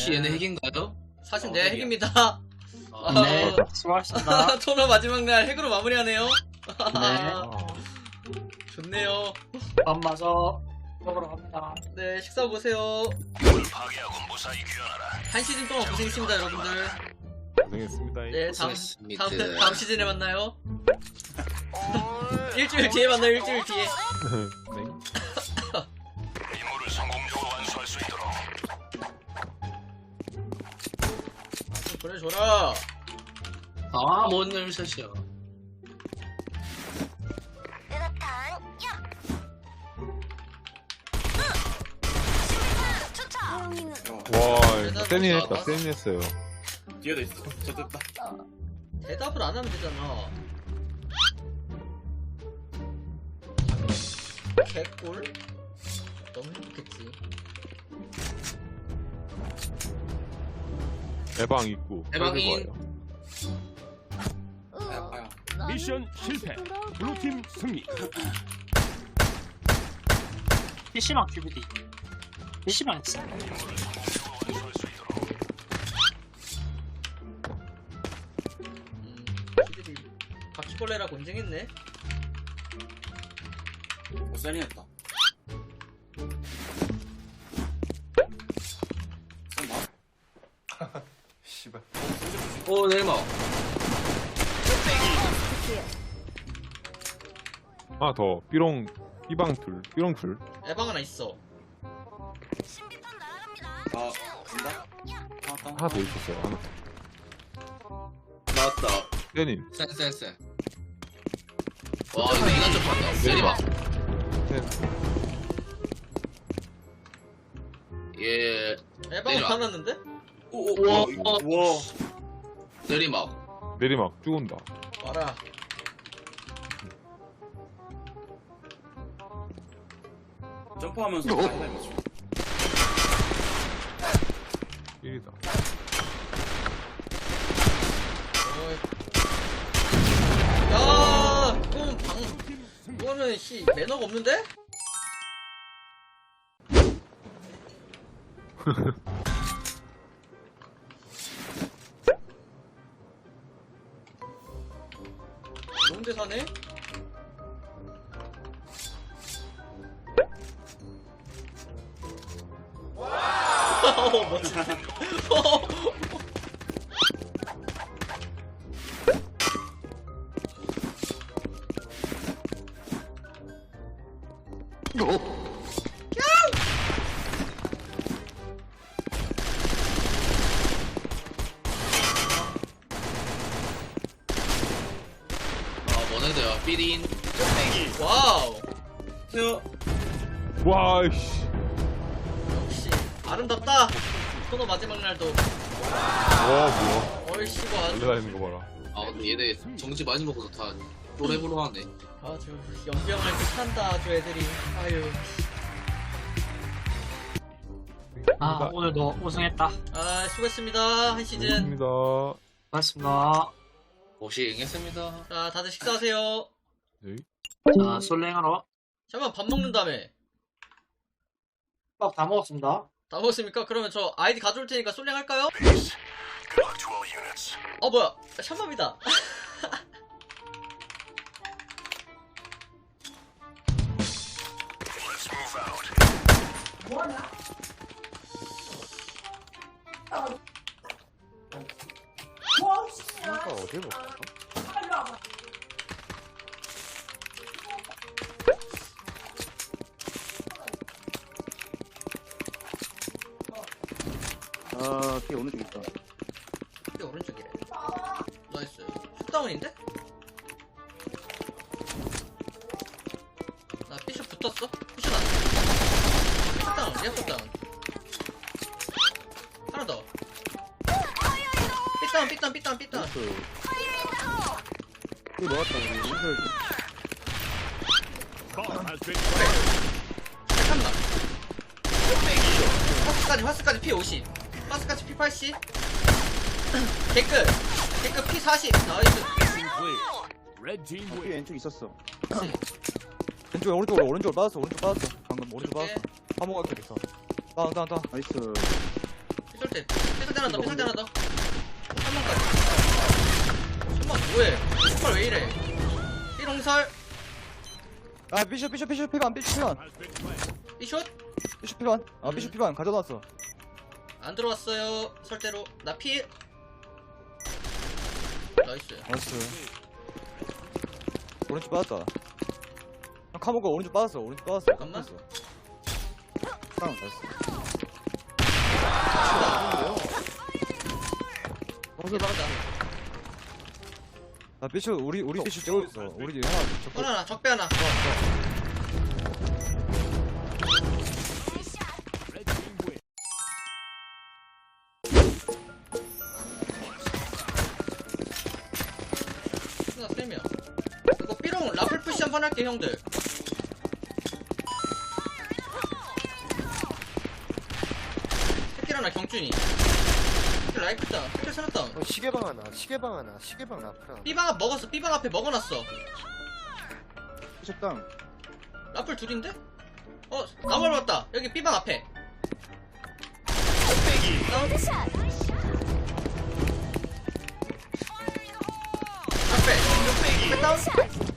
혹시 얘네 핵인가요? 사실 어, 내 핵이야. 핵입니다. 아, 네, 수고하셨습니다. 토너 마지막 날 핵으로 마무리하네요. 네. 좋네요. 밥 마저 먹으러 갑니다. 네, 식사 보세요. 한 시즌 동안 고생했습니다, 여러분들. 고생했습니다. 네, 다음, 고생했습니다. 다음, 다음 시즌에 만나요. 일주일 뒤에 만나요, 일주일 뒤에. 네. 보내줘라. 아, 뭔 열샷이야. 와, 세니 했다. 세니 했어요. 뒤에도 있어. 저 됐다. 대답을 안 하면 되잖아. 개꿀? 너무 행복했지. 대방 있고. 대방인. 아야, 아야. 미션 실패. 블루팀 승리. PC방 QBD. PC방 했어. 음, 바퀴벌레라고 인정했네. 했다. 오, 내리막. 하나 더. 삐롱, 삐방 둘. 삐롱 둘. 에방 하나 있어. 아, 간다? 나왔다. 하나 더 있었어요. 하나. 나왔다. 세니. 쎄쎄쎄. 와, 이거 인간 좀 봤다. 내리막. 세니. 예, 에방은 내려와. 화났는데? 오, 오. 오, 우와. 내리막. 내리막 쭉 온다. 와라. 점프하면서 타이밍 맞춰. 1이다. 어이. 야, 이건 방, 이거는 씨 매너가 없는데? 사네? 어, 멋지다. 아, 뭐네들야. 삐린. 와우. 태어. 와, 이씨. 역시 아름답다. 코너 마지막 날도 와, 뭐야. 얼씨구 아주 달려다니는 거 봐라. 아, 근데 얘네 정지 많이 먹어서 다 또래부로 하네. 아주 연병을 끝한다 아주 애들이. 아유. 아, 오늘도 우승했다. 아 수고했습니다 한 시즌. 고맙습니다. 고맙습니다. 고생했습니다. 자 다들 식사하세요. 네. 자, 솔랭하러 잠깐 밥 먹는 다음에 밥 다 먹었습니다. 다 먹었습니까? 그러면 저 아이디 가져올 테니까 솔랭 할까요? 어 뭐야 샴밥이다. 아까 어디에 먹었어? 아, 뒤에 오른쪽 있다. 이게 오른쪽이래. 나이스. 슛다운인데? 나 피셔 붙었어? 피셔 나. 슛다운, 슛다운. 하나 더. 삐다운, 삐다운, 삐다운, 삐다운. 그. 이거 넣었다, 우리. 이걸 Bomb has been 잠깐만. 파스까지, 파스까지 P50. 파스까지 P80. 댓글. 댓글 P40. 나이스. clear. Red team 뒤에 win. 왼쪽 있었어. 그치? 왼쪽에 오른쪽으로, 오른쪽으로 빠졌어, 오른쪽 빠졌어. 방금 오른쪽 오케이. 빠졌어. 화목하게 됐어. 다운, 다운, 다운. 나이스. 절대 피설 하나 더 피설 하나 더 한번까지 한번 뭐해 정말 왜 이래 삐롱설 아 비숍 비숍 비숍 피반 비숍 피반. 삐숏 비숍 피반 아 비숍 피반 가져놨어 안 들어왔어요. 설대로. 나필 나이스. 나이스. 오른쪽 빠졌다. 형 카모가 오른쪽 빠졌어. 오른쪽 빠졌어. 잠깐만. 다운 됐어 오케이 막았다. 나 비숍 우리 우리 비숍 떼고 있어. 우리 하나 건 적고 하나 적배 하나. Red 세명 이거 삐롱 라플 푸시 한번 할게 형들. 새끼 하나 경준이. 라이프 있다. 새끼 살았다. 어, 시계방 하나, 시계방 하나, 시계방 라프랑. 삐방 앞 먹었어. 삐방 앞에 먹어놨어. 다운 라플 둘인데? 어 나물 봤다. 여기 삐방 앞에. 다운 앞 앞